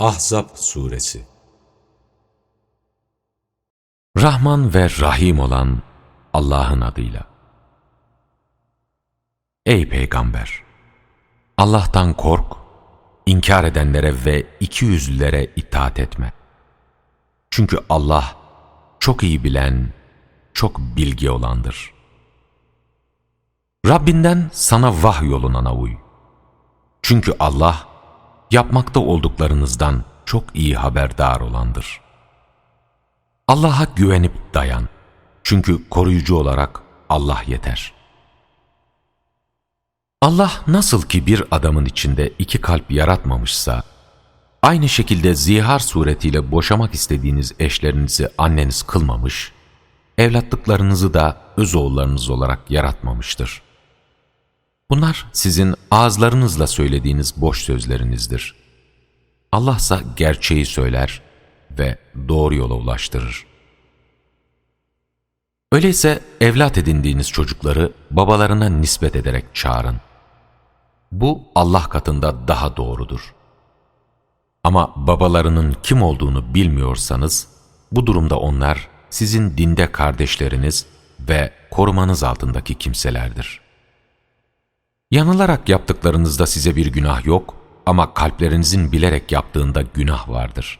Ahzab Suresi Rahman ve Rahim olan Allah'ın adıyla. Ey Peygamber! Allah'tan kork, inkar edenlere ve ikiyüzlülere itaat etme. Çünkü Allah çok iyi bilen, çok bilgi olandır. Rabbinden sana vah yolunana uy. Çünkü Allah, yapmakta olduklarınızdan çok iyi haberdar olandır. Allah'a güvenip dayan. Çünkü koruyucu olarak Allah yeter. Allah nasıl ki bir adamın içinde iki kalp yaratmamışsa, aynı şekilde zihar suretiyle boşamak istediğiniz eşlerinizi anneniz kılmamış, evlatlıklarınızı da öz oğullarınız olarak yaratmamıştır. Bunlar sizin ağızlarınızla söylediğiniz boş sözlerinizdir. Allah ise gerçeği söyler ve doğru yola ulaştırır. Öyleyse evlat edindiğiniz çocukları babalarına nispet ederek çağırın. Bu Allah katında daha doğrudur. Ama babalarının kim olduğunu bilmiyorsanız, bu durumda onlar sizin dinde kardeşleriniz ve korumanız altındaki kimselerdir. Yanılarak yaptıklarınızda size bir günah yok ama kalplerinizin bilerek yaptığında günah vardır.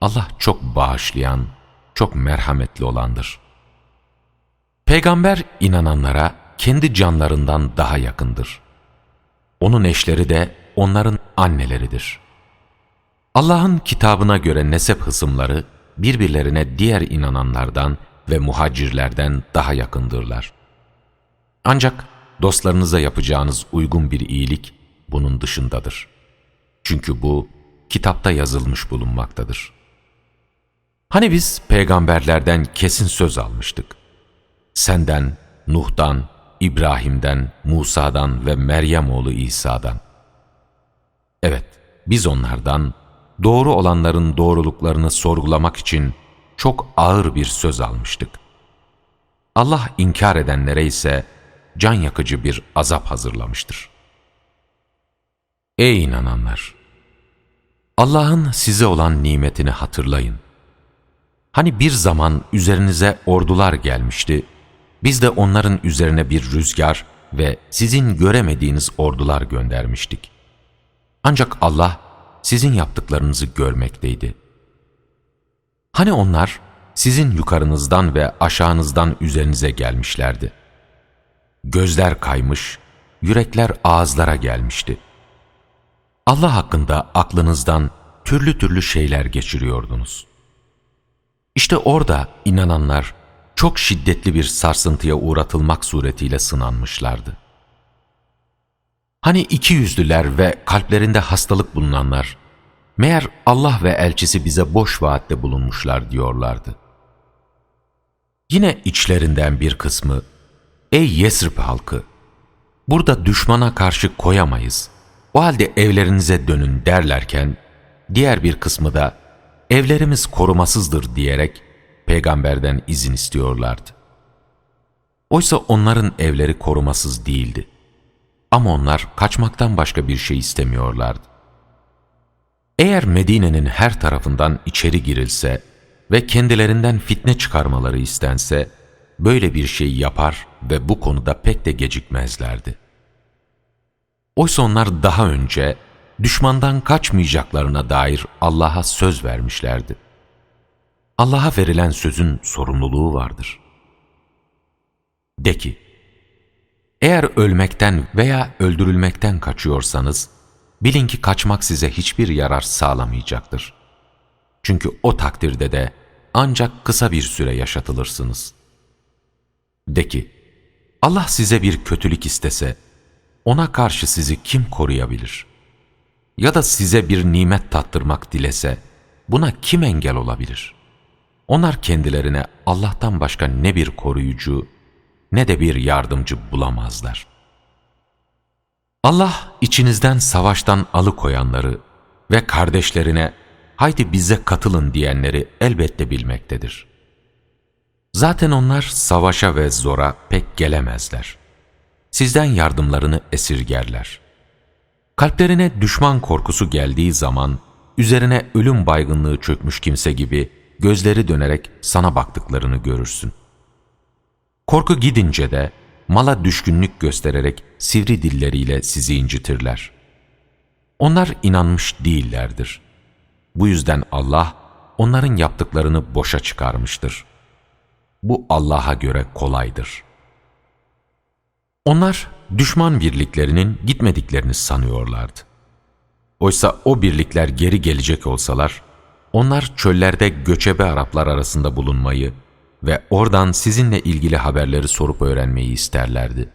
Allah çok bağışlayan, çok merhametli olandır. Peygamber inananlara kendi canlarından daha yakındır. Onun eşleri de onların anneleridir. Allah'ın kitabına göre nesep hısımları birbirlerine diğer inananlardan ve muhacirlerden daha yakındırlar. Ancak dostlarınıza yapacağınız uygun bir iyilik bunun dışındadır. Çünkü bu kitapta yazılmış bulunmaktadır. Hani biz peygamberlerden kesin söz almıştık. Senden, Nuh'dan, İbrahim'den, Musa'dan ve Meryem oğlu İsa'dan. Evet, biz onlardan doğru olanların doğruluklarını sorgulamak için çok ağır bir söz almıştık. Allah inkar edenlere ise can yakıcı bir azap hazırlamıştır. Ey inananlar! Allah'ın size olan nimetini hatırlayın. Hani bir zaman üzerinize ordular gelmişti, biz de onların üzerine bir rüzgar ve sizin göremediğiniz ordular göndermiştik. Ancak Allah sizin yaptıklarınızı görmekteydi. Hani onlar sizin yukarınızdan ve aşağınızdan üzerinize gelmişlerdi. Gözler kaymış, yürekler ağızlara gelmişti. Allah hakkında aklınızdan türlü türlü şeyler geçiriyordunuz. İşte orada inananlar çok şiddetli bir sarsıntıya uğratılmak suretiyle sınanmışlardı. Hani iki yüzlüler ve kalplerinde hastalık bulunanlar, meğer Allah ve elçisi bize boş vaatte bulunmuşlar diyorlardı. Yine içlerinden bir kısmı, ey Yesrib halkı, burada düşmana karşı koyamayız, o halde evlerinize dönün derlerken, diğer bir kısmı da, evlerimiz korumasızdır diyerek, peygamberden izin istiyorlardı. Oysa onların evleri korumasız değildi. Ama onlar kaçmaktan başka bir şey istemiyorlardı. Eğer Medine'nin her tarafından içeri girilse ve kendilerinden fitne çıkarmaları istense, böyle bir şey yapar ve bu konuda pek de gecikmezlerdi. Oysa onlar daha önce düşmandan kaçmayacaklarına dair Allah'a söz vermişlerdi. Allah'a verilen sözün sorumluluğu vardır. De ki, eğer ölmekten veya öldürülmekten kaçıyorsanız, bilin ki kaçmak size hiçbir yarar sağlamayacaktır. Çünkü o takdirde de ancak kısa bir süre yaşatılırsınız. De ki, Allah size bir kötülük istese, ona karşı sizi kim koruyabilir? Ya da size bir nimet tattırmak dilese, buna kim engel olabilir?'' Onlar kendilerine Allah'tan başka ne bir koruyucu ne de bir yardımcı bulamazlar. Allah içinizden savaştan alıkoyanları ve kardeşlerine haydi bize katılın diyenleri elbette bilmektedir. Zaten onlar savaşa ve zora pek gelemezler. Sizden yardımlarını esirgerler. Kalplerine düşman korkusu geldiği zaman üzerine ölüm baygınlığı çökmüş kimse gibi gözleri dönerek sana baktıklarını görürsün. Korku gidince de mala düşkünlük göstererek sivri dilleriyle sizi incitirler. Onlar inanmış değillerdir. Bu yüzden Allah onların yaptıklarını boşa çıkarmıştır. Bu Allah'a göre kolaydır. Onlar düşman birliklerinin gitmediklerini sanıyorlardı. Oysa o birlikler geri gelecek olsalar, onlar çöllerde göçebe Araplar arasında bulunmayı ve oradan sizinle ilgili haberleri sorup öğrenmeyi isterlerdi.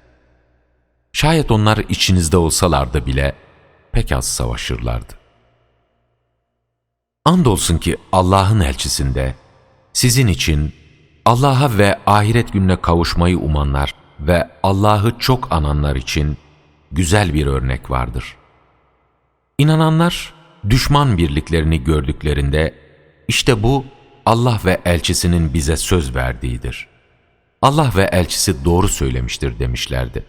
Şayet onlar içinizde olsalardı bile pek az savaşırlardı. Andolsun ki Allah'ın elçisinde sizin için Allah'a ve ahiret gününe kavuşmayı umanlar ve Allah'ı çok ananlar için güzel bir örnek vardır. İnananlar düşman birliklerini gördüklerinde işte bu Allah ve elçisinin bize söz verdiğidir. Allah ve elçisi doğru söylemiştir demişlerdi.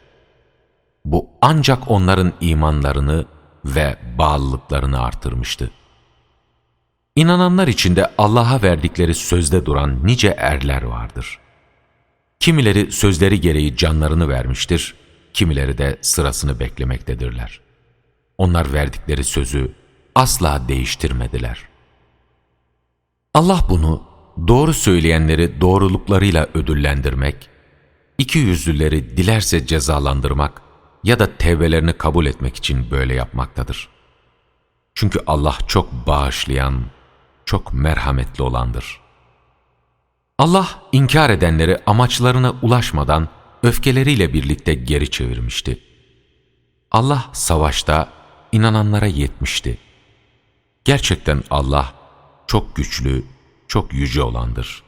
Bu ancak onların imanlarını ve bağlılıklarını artırmıştı. İnananlar içinde Allah'a verdikleri sözde duran nice erler vardır. Kimileri sözleri gereği canlarını vermiştir, kimileri de sırasını beklemektedirler. Onlar verdikleri sözü asla değiştirmediler. Allah bunu doğru söyleyenleri doğruluklarıyla ödüllendirmek, iki yüzlüleri dilerse cezalandırmak ya da tevbelerini kabul etmek için böyle yapmaktadır. Çünkü Allah çok bağışlayan, çok merhametli olandır. Allah inkar edenleri amaçlarına ulaşmadan öfkeleriyle birlikte geri çevirmişti. Allah savaşta inananlara yetmişti. Gerçekten Allah çok güçlü, çok yüce olandır.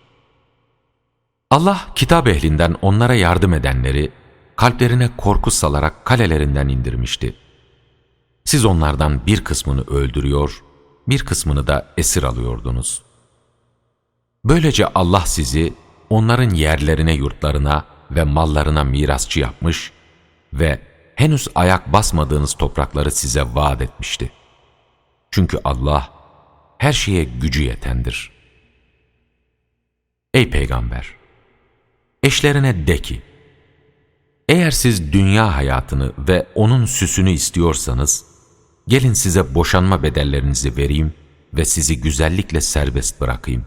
Allah kitap ehlinden onlara yardım edenleri kalplerine korku salarak kalelerinden indirmişti. Siz onlardan bir kısmını öldürüyor, bir kısmını da esir alıyordunuz. Böylece Allah sizi onların yerlerine, yurtlarına ve mallarına mirasçı yapmış ve henüz ayak basmadığınız toprakları size vaat etmişti. Çünkü Allah her şeye gücü yetendir. Ey Peygamber! Eşlerine de ki, eğer siz dünya hayatını ve onun süsünü istiyorsanız, gelin size boşanma bedellerinizi vereyim ve sizi güzellikle serbest bırakayım.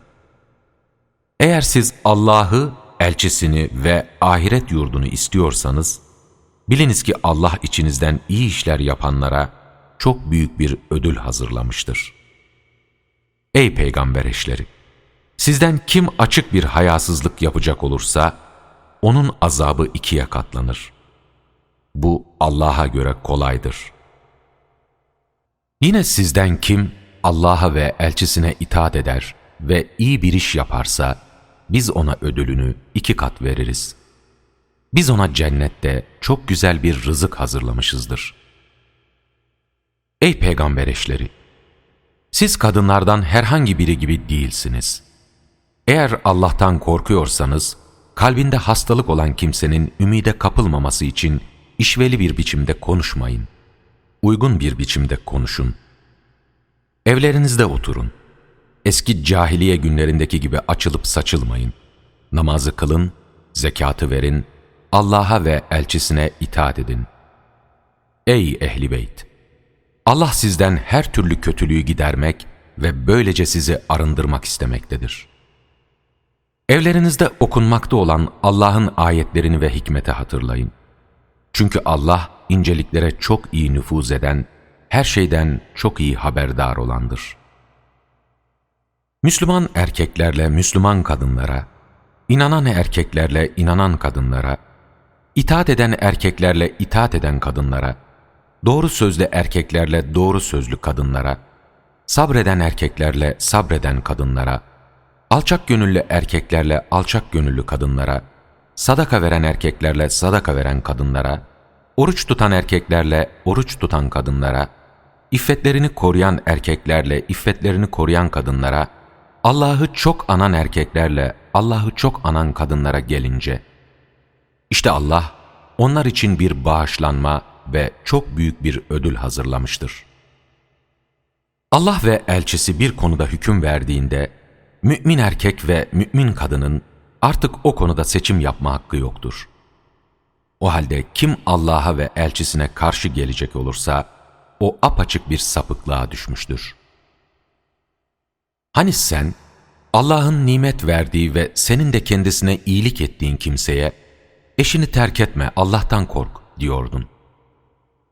Eğer siz Allah'ı, elçisini ve ahiret yurdunu istiyorsanız, biliniz ki Allah içinizden iyi işler yapanlara çok büyük bir ödül hazırlamıştır. Ey peygamber eşleri! Sizden kim açık bir hayasızlık yapacak olursa, onun azabı ikiye katlanır. Bu Allah'a göre kolaydır. Yine sizden kim Allah'a ve elçisine itaat eder ve iyi bir iş yaparsa, biz ona ödülünü iki kat veririz. Biz ona cennette çok güzel bir rızık hazırlamışızdır. Ey peygamber eşleri! Siz kadınlardan herhangi biri gibi değilsiniz. Eğer Allah'tan korkuyorsanız, kalbinde hastalık olan kimsenin ümide kapılmaması için işveli bir biçimde konuşmayın. Uygun bir biçimde konuşun. Evlerinizde oturun. Eski cahiliye günlerindeki gibi açılıp saçılmayın. Namazı kılın, zekatı verin, Allah'a ve elçisine itaat edin. Ey ehli beyt! Allah sizden her türlü kötülüğü gidermek ve böylece sizi arındırmak istemektedir. Evlerinizde okunmakta olan Allah'ın ayetlerini ve hikmeti hatırlayın. Çünkü Allah inceliklere çok iyi nüfuz eden, her şeyden çok iyi haberdar olandır. Müslüman erkeklerle Müslüman kadınlara, inanan erkeklerle inanan kadınlara, itaat eden erkeklerle itaat eden kadınlara, doğru sözlü erkeklerle doğru sözlü kadınlara, sabreden erkeklerle sabreden kadınlara, alçak gönüllü erkeklerle alçak gönüllü kadınlara, sadaka veren erkeklerle sadaka veren kadınlara, oruç tutan erkeklerle oruç tutan kadınlara, iffetlerini koruyan erkeklerle iffetlerini koruyan kadınlara, Allah'ı çok anan erkeklerle Allah'ı çok anan kadınlara gelince, işte Allah onlar için bir bağışlanma ve çok büyük bir ödül hazırlamıştır. Allah ve elçisi bir konuda hüküm verdiğinde, mümin erkek ve mümin kadının artık o konuda seçim yapma hakkı yoktur. O halde kim Allah'a ve elçisine karşı gelecek olursa, o apaçık bir sapıklığa düşmüştür. Hani sen, Allah'ın nimet verdiği ve senin de kendisine iyilik ettiğin kimseye, eşini terk etme, Allah'tan kork diyordun.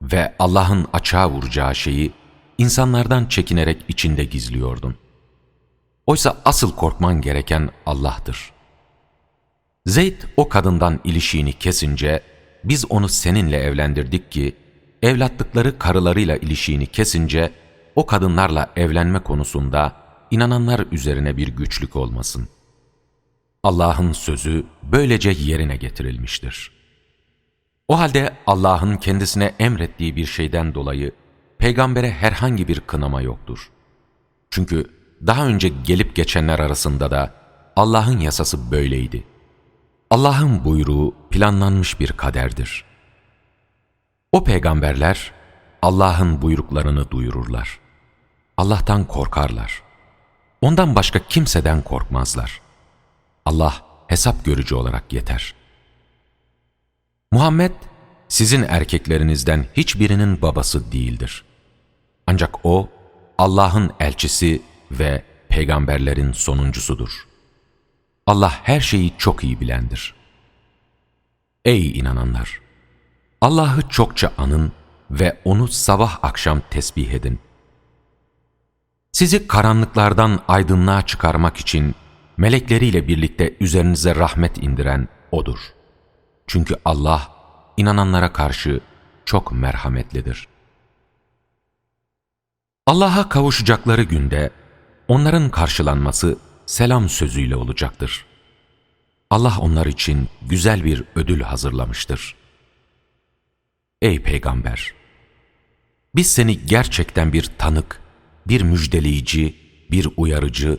Ve Allah'ın açığa vuracağı şeyi, insanlardan çekinerek içinde gizliyordun. Oysa asıl korkman gereken Allah'tır. Zeyd o kadından ilişiğini kesince, biz onu seninle evlendirdik ki, evlatlıkları karılarıyla ilişiğini kesince, o kadınlarla evlenme konusunda inananlar üzerine bir güçlük olmasın. Allah'ın sözü böylece yerine getirilmiştir. O halde Allah'ın kendisine emrettiği bir şeyden dolayı, peygambere herhangi bir kınama yoktur. Çünkü daha önce gelip geçenler arasında da Allah'ın yasası böyleydi. Allah'ın buyruğu planlanmış bir kaderdir. O peygamberler Allah'ın buyruklarını duyururlar. Allah'tan korkarlar. Ondan başka kimseden korkmazlar. Allah hesap görücü olarak yeter. Muhammed, sizin erkeklerinizden hiçbirinin babası değildir. Ancak o, Allah'ın elçisi ve peygamberlerin sonuncusudur. Allah her şeyi çok iyi bilendir. Ey inananlar! Allah'ı çokça anın ve O'nu sabah akşam tesbih edin. Sizi karanlıklardan aydınlığa çıkarmak için melekleriyle birlikte üzerinize rahmet indiren O'dur. Çünkü Allah inananlara karşı çok merhametlidir. Allah'a kavuşacakları günde onların karşılanması selam sözüyle olacaktır. Allah onlar için güzel bir ödül hazırlamıştır. Ey Peygamber! Biz seni gerçekten bir tanık, bir müjdeleyici, bir uyarıcı,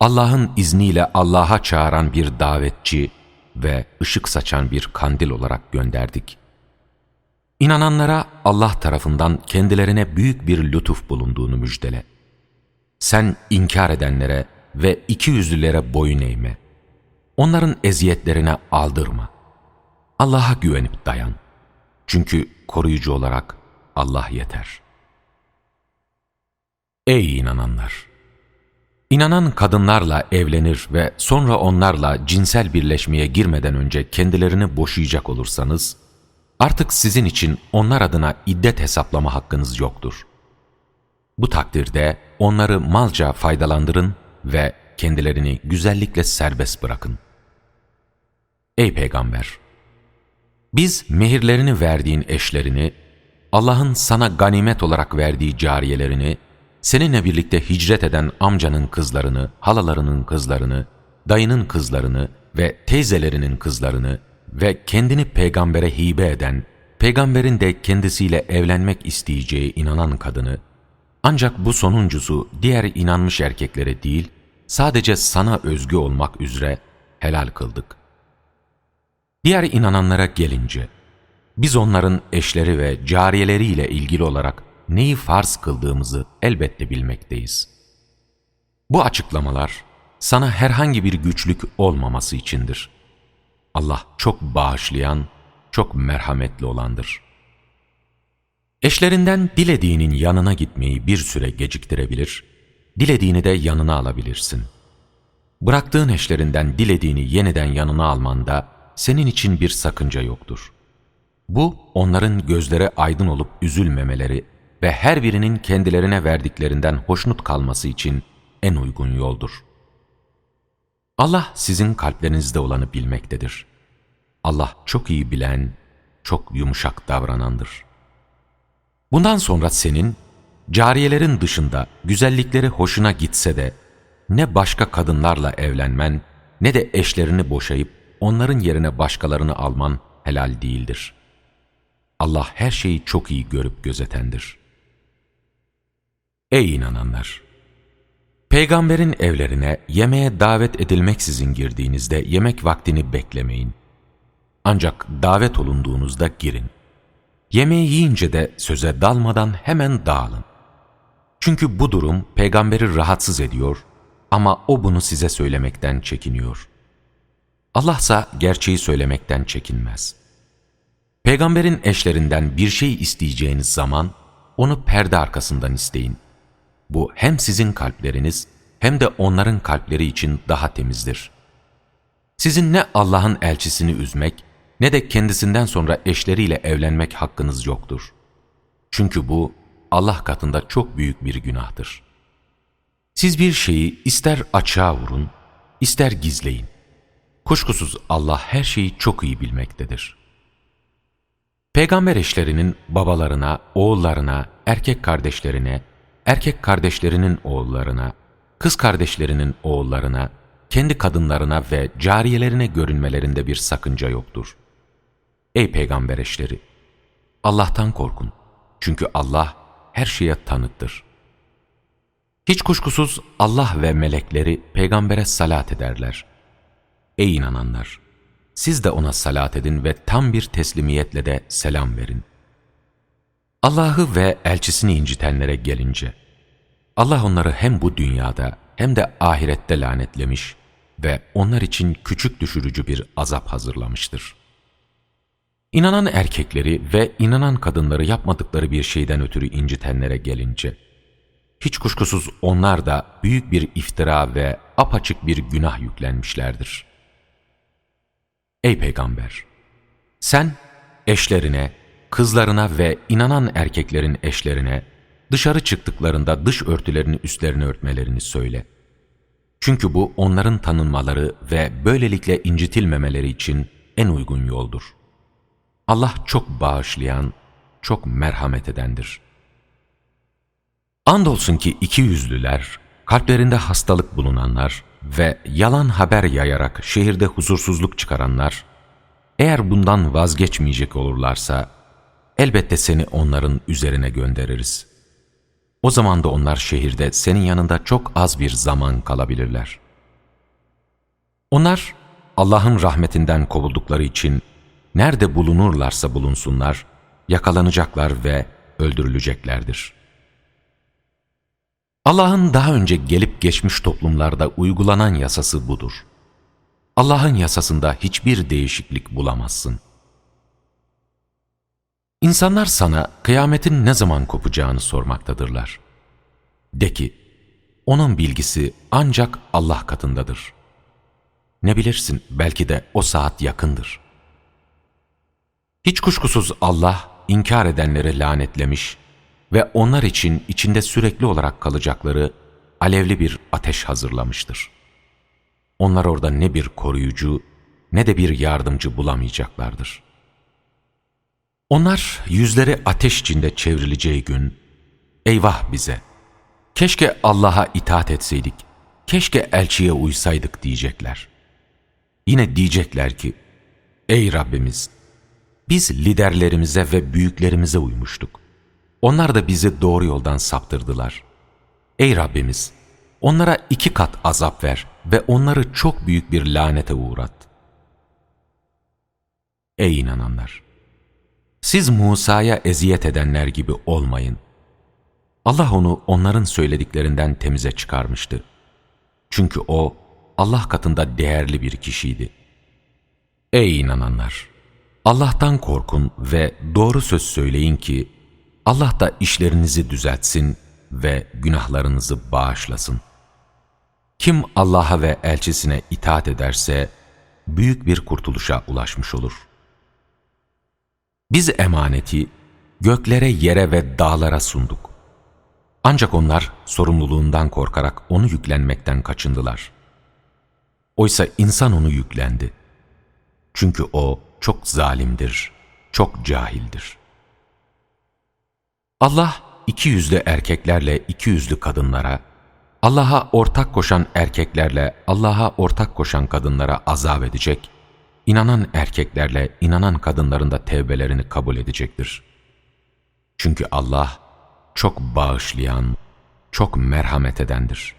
Allah'ın izniyle Allah'a çağıran bir davetçi ve ışık saçan bir kandil olarak gönderdik. İnananlara Allah tarafından kendilerine büyük bir lütuf bulunduğunu müjdele. Sen inkar edenlere ve iki yüzlülere boyun eğme. Onların eziyetlerine aldırma. Allah'a güvenip dayan. Çünkü koruyucu olarak Allah yeter. Ey inananlar! İnanan kadınlarla evlenir ve sonra onlarla cinsel birleşmeye girmeden önce kendilerini boşayacak olursanız, artık sizin için onlar adına iddet hesaplama hakkınız yoktur. Bu takdirde onları malca faydalandırın ve kendilerini güzellikle serbest bırakın. Ey Peygamber! Biz mehirlerini verdiğin eşlerini, Allah'ın sana ganimet olarak verdiği cariyelerini, seninle birlikte hicret eden amcanın kızlarını, halalarının kızlarını, dayının kızlarını ve teyzelerinin kızlarını ve kendini peygambere hibe eden, peygamberin de kendisiyle evlenmek isteyeceği inanan kadını, ancak bu sonuncusu diğer inanmış erkeklere değil, sadece sana özgü olmak üzere helal kıldık. Diğer inananlara gelince, biz onların eşleri ve cariyeleriyle ilgili olarak neyi farz kıldığımızı elbette bilmekteyiz. Bu açıklamalar sana herhangi bir güçlük olmaması içindir. Allah çok bağışlayan, çok merhametli olandır. Eşlerinden dilediğinin yanına gitmeyi bir süre geciktirebilir, dilediğini de yanına alabilirsin. Bıraktığın eşlerinden dilediğini yeniden yanına almanda senin için bir sakınca yoktur. Bu, onların gözlere aydın olup üzülmemeleri ve her birinin kendilerine verdiklerinden hoşnut kalması için en uygun yoldur. Allah sizin kalplerinizde olanı bilmektedir. Allah çok iyi bilen, çok yumuşak davranandır. Bundan sonra senin, cariyelerin dışında güzellikleri hoşuna gitse de, ne başka kadınlarla evlenmen, ne de eşlerini boşayıp onların yerine başkalarını alman helal değildir. Allah her şeyi çok iyi görüp gözetendir. Ey inananlar! Peygamberin evlerine yemeğe davet edilmeksizin girdiğinizde yemek vaktini beklemeyin. Ancak davet olunduğunuzda girin. Yemeği yiyince de söze dalmadan hemen dağılın. Çünkü bu durum peygamberi rahatsız ediyor ama o bunu size söylemekten çekiniyor. Allah ise gerçeği söylemekten çekinmez. Peygamberin eşlerinden bir şey isteyeceğiniz zaman onu perde arkasından isteyin. Bu hem sizin kalpleriniz hem de onların kalpleri için daha temizdir. Sizin ne Allah'ın elçisini üzmek ne de kendisinden sonra eşleriyle evlenmek hakkınız yoktur. Çünkü bu Allah katında çok büyük bir günahtır. Siz bir şeyi ister açığa vurun, ister gizleyin. Kuşkusuz Allah her şeyi çok iyi bilmektedir. Peygamber eşlerinin babalarına, oğullarına, erkek kardeşlerine, erkek kardeşlerinin oğullarına, kız kardeşlerinin oğullarına, kendi kadınlarına ve cariyelerine görünmelerinde bir sakınca yoktur. Ey peygamber eşleri! Allah'tan korkun. Çünkü Allah her şeye tanıktır. Hiç kuşkusuz Allah ve melekleri peygambere salat ederler. Ey inananlar! Siz de ona salat edin ve tam bir teslimiyetle de selam verin. Allah'ı ve elçisini incitenlere gelince, Allah onları hem bu dünyada hem de ahirette lanetlemiş ve onlar için küçük düşürücü bir azap hazırlamıştır. İnanan erkekleri ve inanan kadınları yapmadıkları bir şeyden ötürü incitenlere gelince, hiç kuşkusuz onlar da büyük bir iftira ve apaçık bir günah yüklenmişlerdir. Ey Peygamber! Sen eşlerine, kızlarına ve inanan erkeklerin eşlerine dışarı çıktıklarında dış örtülerini üstlerine örtmelerini söyle. Çünkü bu onların tanınmaları ve böylelikle incitilmemeleri için en uygun yoldur. Allah çok bağışlayan, çok merhamet edendir. Andolsun ki iki yüzlüler, kalplerinde hastalık bulunanlar ve yalan haber yayarak şehirde huzursuzluk çıkaranlar, eğer bundan vazgeçmeyecek olurlarsa, elbette seni onların üzerine göndeririz. O zaman da onlar şehirde senin yanında çok az bir zaman kalabilirler. Onlar, Allah'ın rahmetinden kovuldukları için nerede bulunurlarsa bulunsunlar, yakalanacaklar ve öldürüleceklerdir. Allah'ın daha önce gelip geçmiş toplumlarda uygulanan yasası budur. Allah'ın yasasında hiçbir değişiklik bulamazsın. İnsanlar sana kıyametin ne zaman kopacağını sormaktadırlar. De ki, onun bilgisi ancak Allah katındadır. Ne bilirsin belki de o saat yakındır.'' Hiç kuşkusuz Allah inkar edenleri lanetlemiş ve onlar için içinde sürekli olarak kalacakları alevli bir ateş hazırlamıştır. Onlar orada ne bir koruyucu ne de bir yardımcı bulamayacaklardır. Onlar yüzleri ateş içinde çevrileceği gün, eyvah bize, keşke Allah'a itaat etseydik, keşke elçiye uysaydık diyecekler. Yine diyecekler ki, ey Rabbimiz, biz liderlerimize ve büyüklerimize uymuştuk. Onlar da bizi doğru yoldan saptırdılar. Ey Rabbimiz! Onlara iki kat azap ver ve onları çok büyük bir lanete uğrat. Ey inananlar! Siz Musa'ya eziyet edenler gibi olmayın. Allah onu onların söylediklerinden temize çıkarmıştı. Çünkü o Allah katında değerli bir kişiydi. Ey inananlar! Allah'tan korkun ve doğru söz söyleyin ki Allah da işlerinizi düzeltsin ve günahlarınızı bağışlasın. Kim Allah'a ve elçisine itaat ederse büyük bir kurtuluşa ulaşmış olur. Biz emaneti göklere, yere ve dağlara sunduk. Ancak onlar sorumluluğundan korkarak onu yüklenmekten kaçındılar. Oysa insan onu yüklendi. Çünkü o çok zalimdir, çok cahildir. Allah iki yüzlü erkeklerle iki yüzlü kadınlara, Allah'a ortak koşan erkeklerle Allah'a ortak koşan kadınlara azap edecek, inanan erkeklerle inanan kadınların da tevbelerini kabul edecektir. Çünkü Allah çok bağışlayan, çok merhamet edendir.''